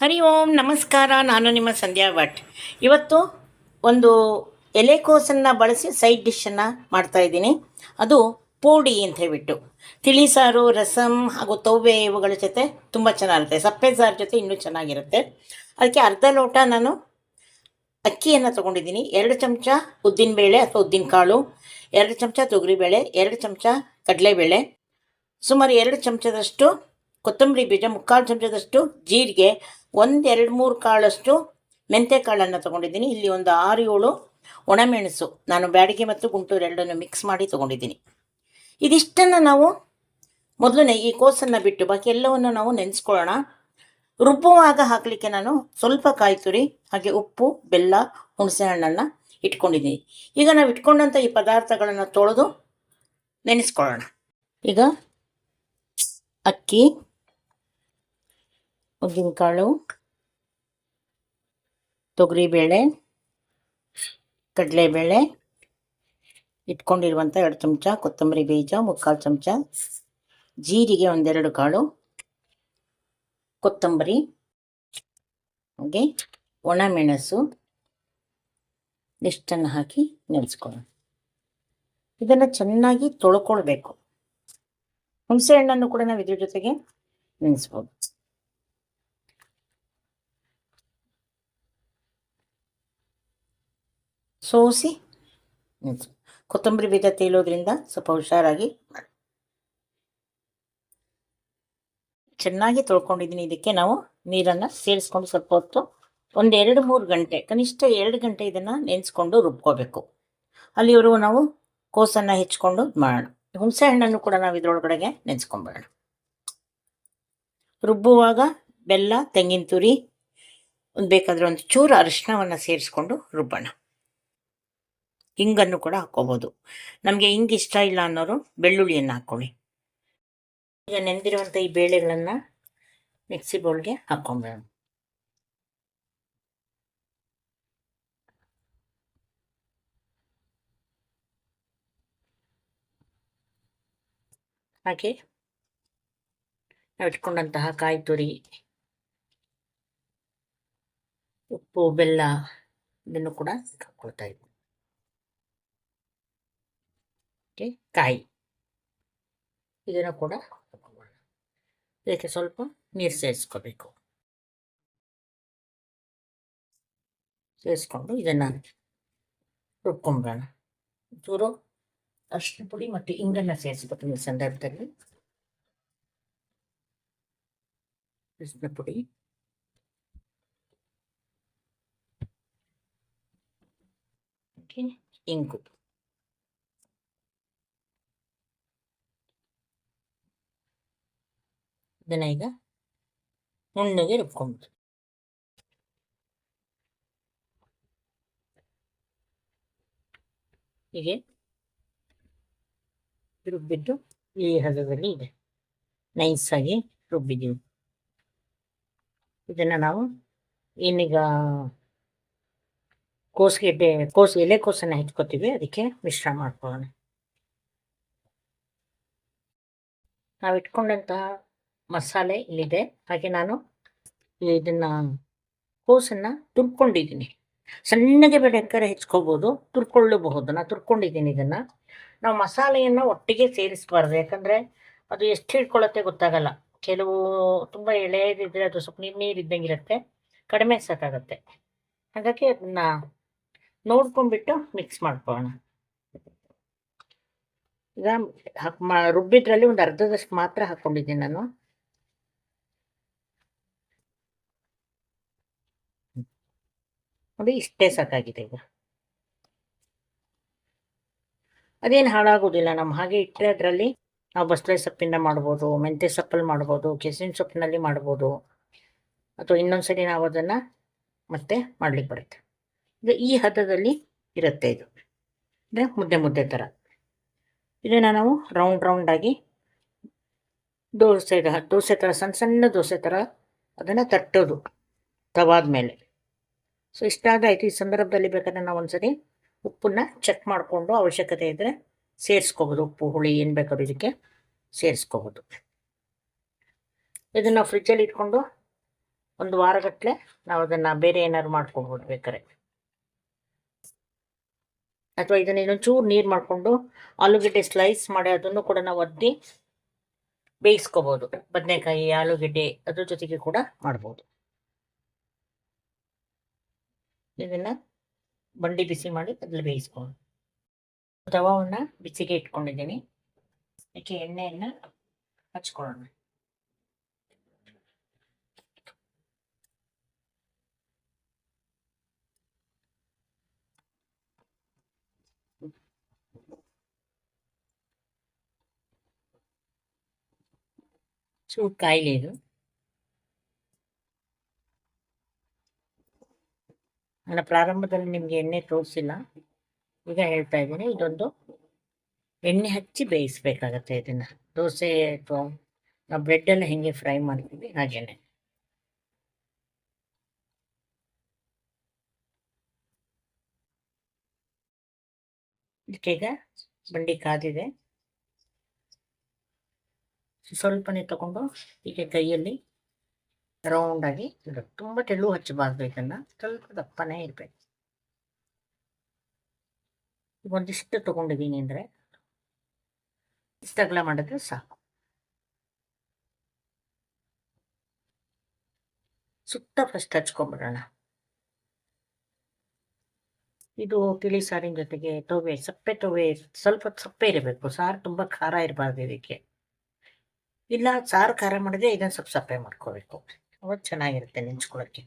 ಹರಿ ಓಂ, ನಮಸ್ಕಾರ, ನಾನು ನಿಮ್ಮ ಸಂಧ್ಯಾ ಭಟ್. ಇವತ್ತು ಒಂದು ಎಲೆಕೋಸನ್ನು ಬಳಸಿ ಸೈಡ್ ಡಿಶನ್ನು ಮಾಡ್ತಾ ಇದ್ದೀನಿ. ಅದು ಪೋಡಿ ಅಂತ ಹೇಳಿಬಿಟ್ಟು. ತಿಳಿಸಾರು ರಸಮ್ ಹಾಗೂ ತೌಬೆ ಇವುಗಳ ಜೊತೆ ತುಂಬ ಚೆನ್ನಾಗಿರುತ್ತೆ. ಸಪ್ಪೆ ಸಾರು ಜೊತೆ ಇನ್ನೂ ಚೆನ್ನಾಗಿರುತ್ತೆ. ಅದಕ್ಕೆ ಅರ್ಧ ಲೋಟ ನಾನು ಅಕ್ಕಿಯನ್ನು ತೊಗೊಂಡಿದ್ದೀನಿ. ಎರಡು ಚಮಚ ಉದ್ದಿನಬೇಳೆ ಅಥವಾ ಉದ್ದಿನಕಾಳು ಎರಡು ಚಮಚ ತೊಗರಿಬೇಳೆ ಎರಡು ಚಮಚ ಕಡಲೆಬೇಳೆ. ಸುಮಾರು ಎರಡು ಚಮಚದಷ್ಟು ಕೊತ್ತಂಬರಿ ಬೀಜ ಮುಕ್ಕಾಲು ಚಮಚದಷ್ಟು ಜೀರಿಗೆ, ಒಂದು ಎರಡು ಮೂರು ಕಾಳಷ್ಟು ಮೆಂತೆ ಕಾಳನ್ನು ತೊಗೊಂಡಿದ್ದೀನಿ. ಇಲ್ಲಿ ಒಂದು ಆರು ಏಳು ಒಣಮೆಣಸು. ನಾನು ಬ್ಯಾಡಿಗೆ ಮತ್ತು ಗುಂಟೂರು ಎರಡನ್ನು ಮಿಕ್ಸ್ ಮಾಡಿ ತೊಗೊಂಡಿದ್ದೀನಿ. ಇದಿಷ್ಟನ್ನು ನಾವು ಮೊದಲನೇ ಈ ಕೋಸನ್ನು ಬಿಟ್ಟು ಬಾಕಿ ಎಲ್ಲವನ್ನು ನಾವು ನೆನೆಸ್ಕೊಳ್ಳೋಣ. ರುಬ್ಬುವಾಗ ಹಾಕಲಿಕ್ಕೆ ನಾನು ಸ್ವಲ್ಪ ಕಾಯಿ ತುರಿ, ಹಾಗೆ ಉಪ್ಪು, ಬೆಲ್ಲ, ಹುಣಸೆ ಹಣ್ಣನ್ನು ಇಟ್ಕೊಂಡಿದ್ದೀನಿ. ಈಗ ನಾವು ಇಟ್ಕೊಂಡಂಥ ಈ ಪದಾರ್ಥಗಳನ್ನು ತೊಳೆದು ನೆನೆಸ್ಕೊಳ್ಳೋಣ. ಈಗ ಅಕ್ಕಿ ಉದ್ದಿನಕಾಳು ತೊಗರಿಬೇಳೆ ಕಡಲೆಬೇಳೆ ಇಟ್ಕೊಂಡಿರುವಂಥ ಎರಡು ಚಮಚ ಕೊತ್ತಂಬರಿ ಬೀಜ ಮುಕ್ಕಾಲು ಚಮಚ ಜೀರಿಗೆ ಒಂದೆರಡು ಕಾಳು ಕೊತ್ತಂಬರಿ ಹಾಗೆ ಒಣಮೆಣಸು ಇಷ್ಟನ್ನು ಹಾಕಿ ನೆನೆಸ್ಕೊಳ್ಳೋಣ ಇದನ್ನು ಚೆನ್ನಾಗಿ ತೊಳ್ಕೊಳ್ಬೇಕು ಹುಣಸೆ ಹಣ್ಣನ್ನು ಕೂಡ ನಾವು ಇದ್ರ ಜೊತೆಗೆ ನೆನೆಸ್ಬೋದು ಸೋಸಿ ಕೊತ್ತಂಬರಿ ಬೀಜ ತೇಲೋದ್ರಿಂದ ಸ್ವಲ್ಪ ಹುಷಾರಾಗಿ ಮಾಡಿ. ಚೆನ್ನಾಗಿ ತೊಳ್ಕೊಂಡಿದ್ದೀನಿ. ಇದಕ್ಕೆ ನಾವು ನೀರನ್ನು ಸೇರಿಸ್ಕೊಂಡು ಸ್ವಲ್ಪ ಹೊತ್ತು ಒಂದು ಎರಡು ಮೂರು ಗಂಟೆ ಕನಿಷ್ಠ ಎರಡು ಗಂಟೆ ಇದನ್ನು ನೆನೆಸ್ಕೊಂಡು ರುಬ್ಕೋಬೇಕು. ಅಲ್ಲಿವರೆಗೂ ನಾವು ಕೋಸನ್ನು ಹೆಚ್ಕೊಂಡು ಇದ್ ಮಾಡೋಣ. ಹುಣಸೆ ಹಣ್ಣನ್ನು ಕೂಡ ನಾವು ಇದರೊಳಗಡೆಗೆ ನೆನೆಸ್ಕೊಂಬೇಡ ರುಬ್ಬುವಾಗ ಬೆಲ್ಲ ತೆಂಗಿನ ತುರಿ ಒಂದು ಬೇಕಾದರೆ ಒಂದು ಚೂರು ಅರಿಶಿನವನ್ನು ಸೇರಿಸ್ಕೊಂಡು ರುಬ್ಬೋಣ. ಹಿಂಗನ್ನು ಕೂಡ ಹಾಕ್ಕೋಬೋದು ನಮಗೆ ಹಿಂಗೆ ಇಷ್ಟ ಇಲ್ಲ ಅನ್ನೋರು ಬೆಳ್ಳುಳ್ಳಿಯನ್ನು ಹಾಕ್ಕೊಳ್ಳಿ ಈಗ ನೆನೆದಿರುವಂಥ ಈ ಬೇಳೆಗಳನ್ನು ಮಿಕ್ಸಿ ಬೌಲ್ಗೆ ಹಾಕ್ಕೊಂಬೇಡ ಹಾಗೆ ನಾವು ಇಟ್ಕೊಂಡಂತಹ ಕಾಯಿ ತುರಿ, ಉಪ್ಪು, ಬೆಲ್ಲ ಇದನ್ನು ಕೂಡ ಹಾಕ್ಕೊಳ್ತಾ ಇದ್ವಿ. ಓಕೆ ಕಾಯಿ. ಇದನ್ನು ಕೂಡ ಹಾಕ್ಕೊಳ್ಳೋಣ ಇದಕ್ಕೆ ಸ್ವಲ್ಪ ನೀರು ಸೇರಿಸ್ಕೋಬೇಕು. ಸೇರಿಸ್ಕೊಂಡು ಇದನ್ನು ರುಬ್ಕೊಂಬೋಣ ಚೂರು ಅರಿಶಿನ ಪುಡಿ ಮತ್ತು ಇಂಗನ್ನು ಸೇರಿಸ್ಬೇಕು ಈ ಸಂದರ್ಭದಲ್ಲಿ. ಅರಿಶಿನ ಪುಡಿ. ಇಂಗು. ಇದನ್ನ ಈಗ ನುಣ್ಣಗೆ ರುಬ್ಕೊಂಬಿಡು ಹೀಗೆ ರುಬ್ಬಿದ್ದು ಈ ಹದದಲ್ಲಿ ಇದೆ ನೈಸಾಗಿ ರುಬ್ಬಿದ್ದೀವಿ ಇದನ್ನು ನಾವು ಏನೀಗ ಕೋಸ್ಗೆಡ್ಡೆ ಎಲೆ ಎಲೆಕೋಸನ್ನು ಹೆಚ್ಕೋತೀವಿ, ಅದಕ್ಕೆ ಮಿಶ್ರ ಮಾಡ್ಕೊಳ್ಳೋಣ. ನಾವು ಇಟ್ಕೊಂಡಂತಹ ಮಸಾಲೆ ಇಲ್ಲಿದೆ. ಹಾಗೆ ನಾನು ಇದನ್ನು ಕೋಸನ್ನ ತುರ್ಕೊಂಡಿದ್ದೀನಿ. ಸಣ್ಣಗೆ ಬೇಕಾದ್ರೆ ಹೆಚ್ಕೋಬೋದು, ತುರ್ಕೊಳ್ಳಬಹುದು. ನಾನು ತುರ್ಕೊಂಡಿದ್ದೀನಿ ಇದನ್ನು. ನಾವು ಮಸಾಲೆಯನ್ನು ಒಟ್ಟಿಗೆ ಸೇರಿಸಬಾರ್ದು. ಯಾಕಂದರೆ ಅದು ಎಷ್ಟು ಹಿಡ್ಕೊಳ್ಳುತ್ತೆ ಗೊತ್ತಾಗಲ್ಲ. ಕೆಲವು ತುಂಬ ಎಳೆಯದಿದ್ದರೆ ಅದು ಸ್ವಲ್ಪ ನೀರು ನೀರು ಇದ್ದಂಗೆ ಇರುತ್ತೆ. ಕಡಿಮೆ ಸಾಕಾಗುತ್ತೆ ಹಾಗಾಗಿ ಅದನ್ನು ನೋಡ್ಕೊಂಡ್ಬಿಟ್ಟು ಮಿಕ್ಸ್ ಮಾಡ್ಕೊಳ್ಳೋಣ. ಈಗ ಹಾಕ್ ಮಾ ರುಬ್ಬಿದ್ರಲ್ಲಿ ಒಂದು ಅರ್ಧದಷ್ಟು ಮಾತ್ರ ಹಾಕ್ಕೊಂಡಿದ್ದೀನಿ ನಾನು. ನೋಡಿ ಇಷ್ಟೇ ಸಾಕಾಗಿದೆ ಈಗ. ಅದೇನು ಹಾಳಾಗೋದಿಲ್ಲ ನಮ್ಮ ಹಾಗೆ ಇಟ್ಟರೆ ಅದರಲ್ಲಿ ನಾವು ಬಸಳೆ ಸೊಪ್ಪಿಂದ ಮಾಡ್ಬೋದು, ಮೆಂತ್ಯ ಸೊಪ್ಪಲ್ಲಿ ಮಾಡ್ಬೋದು ಕೆಸಿನ ಸೊಪ್ಪಿನಲ್ಲಿ ಮಾಡ್ಬೋದು, ಅಥವಾ ಇನ್ನೊಂದ್ಸರಿ ನಾವು ಅದನ್ನು ಮತ್ತೆ ಮಾಡ್ಲಿಕ್ಕೆ ಬರುತ್ತೆ. ಈಗ ಈ ಹದದಲ್ಲಿ ಇರುತ್ತೆ ಇದು. ಅಂದರೆ ಮುದ್ದೆ ಮುದ್ದೆ ಥರ ಇದನ್ನು ನಾವು ರೌಂಡ್ ರೌಂಡಾಗಿ ದೋಸೆ ದೋಸೆ ಥರ ಸಣ್ಣ ಸಣ್ಣ ದೋಸೆ ಥರ ಅದನ್ನು ತಟ್ಟೋದು ತವಾದ ಮೇಲೆ ಸೊ ಇಷ್ಟಾದಾಯಿತು ಈ ಸಂದರ್ಭದಲ್ಲಿ ಬೇಕಾದ್ರೆ ನಾವು ಒಂದ್ಸರಿ ಉಪ್ಪನ್ನ ಚೆಕ್ ಮಾಡಿಕೊಂಡು ಅವಶ್ಯಕತೆ ಇದ್ದರೆ ಸೇರಿಸ್ಕೋಬೋದು. ಉಪ್ಪು, ಹುಳಿ ಏನು ಬೇಕಾದ್ರೂ ಇದಕ್ಕೆ ಸೇರಿಸ್ಕೋಬೋದು. ಇದನ್ನು ಫ್ರಿಜ್ಜಲ್ಲಿ ಇಟ್ಕೊಂಡು ಒಂದು ವಾರಗಟ್ಟಲೆ ನಾವು ಅದನ್ನು ಬೇರೆ ಏನಾದ್ರು ಮಾಡ್ಕೊಬೋದು ಬೇಕಾರೆ ಅಥವಾ ಇದನ್ನ ಇನ್ನೊಂಚೂರು ನೀರು ಮಾಡಿಕೊಂಡು ಆಲೂಗೆಡ್ಡೆ ಸ್ಲೈಸ್ ಮಾಡಿ ಅದನ್ನು ಕೂಡ ನಾವು ಒದ್ದಿ ಬೇಯಿಸ್ಕೋಬೋದು. ಬದನೆಕಾಯಿ, ಆಲೂಗೆಡ್ಡೆ ಅದ್ರ ಜೊತೆಗೆ ಕೂಡ ಮಾಡ್ಬೋದು. ಇದನ್ನ ಬಂಡಿ ಬಿಸಿ ಮಾಡಿ ಅದ್ರಲ್ಲಿ ಬೇಯಿಸ್ಕೊಂಡು ತವಾವನ್ನ ಬಿಸಿಗೆ ಇಟ್ಕೊಂಡಿದ್ದೀನಿ ಅದಕ್ಕೆ ಎಣ್ಣೆಯನ್ನ ಹಚ್ಕೊಳ್ಳೋಣ ಚೂರು ಕಾಯಿಲೆ ಇದು ನಾನು ಪ್ರಾರಂಭದಲ್ಲಿ ನಿಮಗೆ ಎಣ್ಣೆ ತೋರಿಸಿಲ್ಲ. ಈಗ ಹೇಳ್ತಾ ಇದ್ದೀನಿ, ಇದೊಂದು ಎಣ್ಣೆ ಹಚ್ಚಿ ಬೇಯಿಸ್ಬೇಕಾಗತ್ತೆ ಇದನ್ನ. ದೋಸೆ ಅಥವಾ ನಾವು ಬ್ರೆಡ್ ಎಲ್ಲ ಹೆಂಗೆ ಫ್ರೈ ಮಾಡ್ತೀವಿ, ಹಾಗೇನೆ. ಇದಕ್ಕೀಗ ಬಂಡಿ ಕಾದಿದೆ. ಸ್ವಲ್ಪನೇ ತಗೊಂಡು ಈಗ ಕೈಯಲ್ಲಿ ರೌಂಡ್ ಆಗಿ ಇಡೋದು ತುಂಬ ತೆಳು ಹಚ್ಚಬಾರ್ದು ಇದನ್ನ. ಸ್ವಲ್ಪ ದಪ್ಪನೇ ಇರಬೇಕು. ಒಂದಿಷ್ಟು ತೊಗೊಂಡಿದ್ದೀನಿ ಅಂದರೆ ಇಷ್ಟಗಳ ಅಗಲ ಮಾಡಿದ್ರೆ ಸಾಕು. ಸುತ್ತ ಫಸ್ಟ್ ಹಚ್ಕೊಂಡ್ಬಿಡೋಣ. ಇದು ತಿಳಿ ಸಾರಿನ ಜೊತೆಗೆ ತೊವೆ ಸಪ್ಪೆ ತೊವೆ ಸ್ವಲ್ಪ ಸಪ್ಪೆ ಇರಬೇಕು. ಸಾರು ತುಂಬ ಖಾರ ಇರಬಾರ್ದು ಇದಕ್ಕೆ. ಇಲ್ಲ ಸಾರು ಖಾರ ಮಾಡಿದ್ರೆ ಇದನ್ನು ಸ್ವಲ್ಪ ಸಪ್ಪೆ ಮಾಡ್ಕೋಬೇಕು. ಅವಾಗ ಚೆನ್ನಾಗಿರುತ್ತೆ ನೆಂಚ್ಕೊಳ್ಳೋಕ್ಕೆ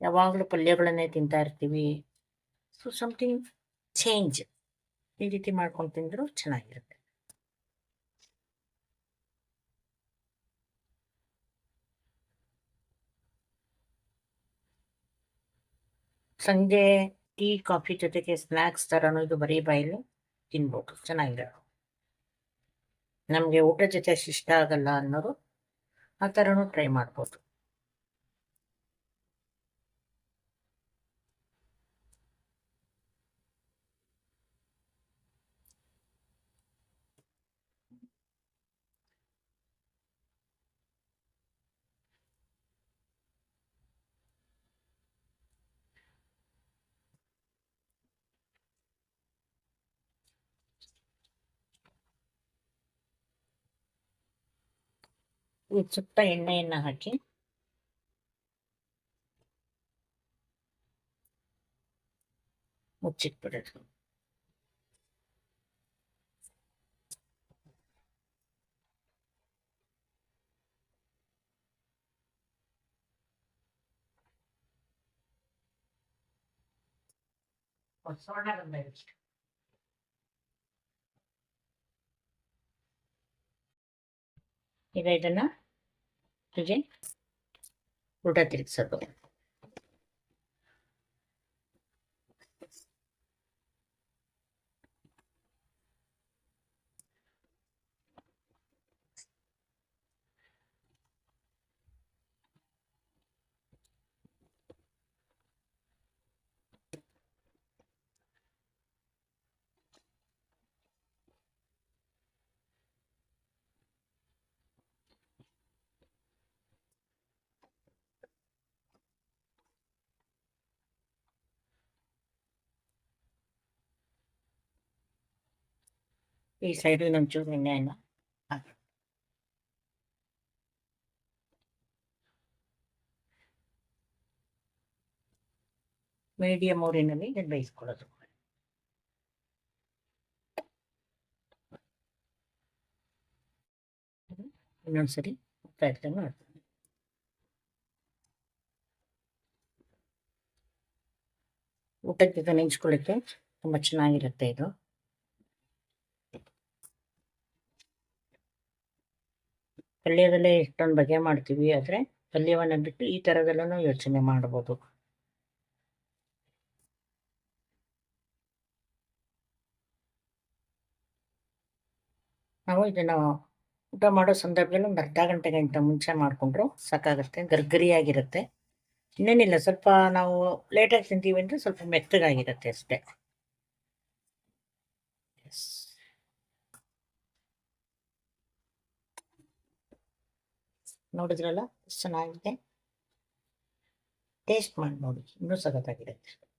ಯಾವಾಗಲೂ ಪಲ್ಯಗಳನ್ನೇ ತಿಂತಾ ಇರ್ತೀವಿ. ಸೊ ಸಮಥಿಂಗ್ ಚೇಂಜ್ ಈ ರೀತಿ ಮಾಡ್ಕೊಂಡು ತಿಂದರೂ ಚೆನ್ನಾಗಿರುತ್ತೆ. ಸಂಜೆ ಟೀ, ಕಾಫಿ ಜೊತೆಗೆ ಸ್ನ್ಯಾಕ್ಸ್ ಥರನೂ ಇದು ಬರೀ ಬಾಯಲ್ಲಿ ತಿನ್ಬೋದು. ಚೆನ್ನಾಗಿರೋ ನಮಗೆ ಊಟ ಜೊತೆ ಇಷ್ಟ ಆಗಲ್ಲ ಅನ್ನೋರು ಆ ಥರನೂ ಟ್ರೈ ಮಾಡ್ಬೋದು. ಸುತ್ತ ಎಣ್ಣೆಯನ್ನು ಹಾಕಿ. ಮುಚ್ಚಿಟ್ಬಿಡೋದು. ಸ್ವರ್ಣ ಬಂದಾಗಿತ್ತು ಈಗ ಇದನ್ನ ಹೀಗೆ ಉಲ್ಟಾ ತಿರುಗಿಸೋದು. ಈ ಸೈಡು ಇನ್ನೊಂಚೂರು ಎಣ್ಣೆಯನ್ನು ಹಾಕಿ ಮೀಡಿಯಂ ಊರಿನಲ್ಲಿ ಇದನ್ನು ಬೇಯಿಸ್ಕೊಳ್ಳೋದು ಇನ್ನೊಂದ್ಸರಿ ಪ್ರಯತ್ನ ಮಾಡ್ತೀನಿ. ಊಟಕ್ಕೆ ನೆಂಚ್ಕೊಳ್ಳಿಕ್ಕೆ ತುಂಬ ಚೆನ್ನಾಗಿರುತ್ತೆ ಇದು. ಪಲ್ಯದಲ್ಲೇ ಎಷ್ಟೊಂದು ಬಗೆ ಮಾಡ್ತೀವಿ ಆದರೆ ಪಲ್ಯವನ್ನು ಬಿಟ್ಟು ಈ ಥರದಲ್ಲೂ ಯೋಚನೆ ಮಾಡ್ಬೋದು. ನಾವು ಇದನ್ನು ಊಟ ಮಾಡೋ ಸಂದರ್ಭದಲ್ಲಿ ಒಂದು ಅರ್ಧ ಗಂಟೆಗಿಂತ ಮುಂಚೆ ಮಾಡಿಕೊಂಡ್ರು ಸಾಕಾಗುತ್ತೆ, ಗರ್ಗರಿಯಾಗಿರುತ್ತೆ. ಇನ್ನೇನಿಲ್ಲ, ಸ್ವಲ್ಪ ನಾವು ಲೇಟಾಗಿ ತಿಂತೀವಿ ಅಂದರೆ ಸ್ವಲ್ಪ ಮೆತ್ತಗಾಗಿರುತ್ತೆ ಅಷ್ಟೇ. ಎಸ್ ನೋಡಿದ್ರಲ್ಲ? ಚೆನ್ನಾಗಿದೆ? ಟೇಸ್ಟ್ ಮಾಡಿ ನೋಡಿ. ಇನ್ನೂ ಸಖತ್ತಾಗಿರುತ್ತೆ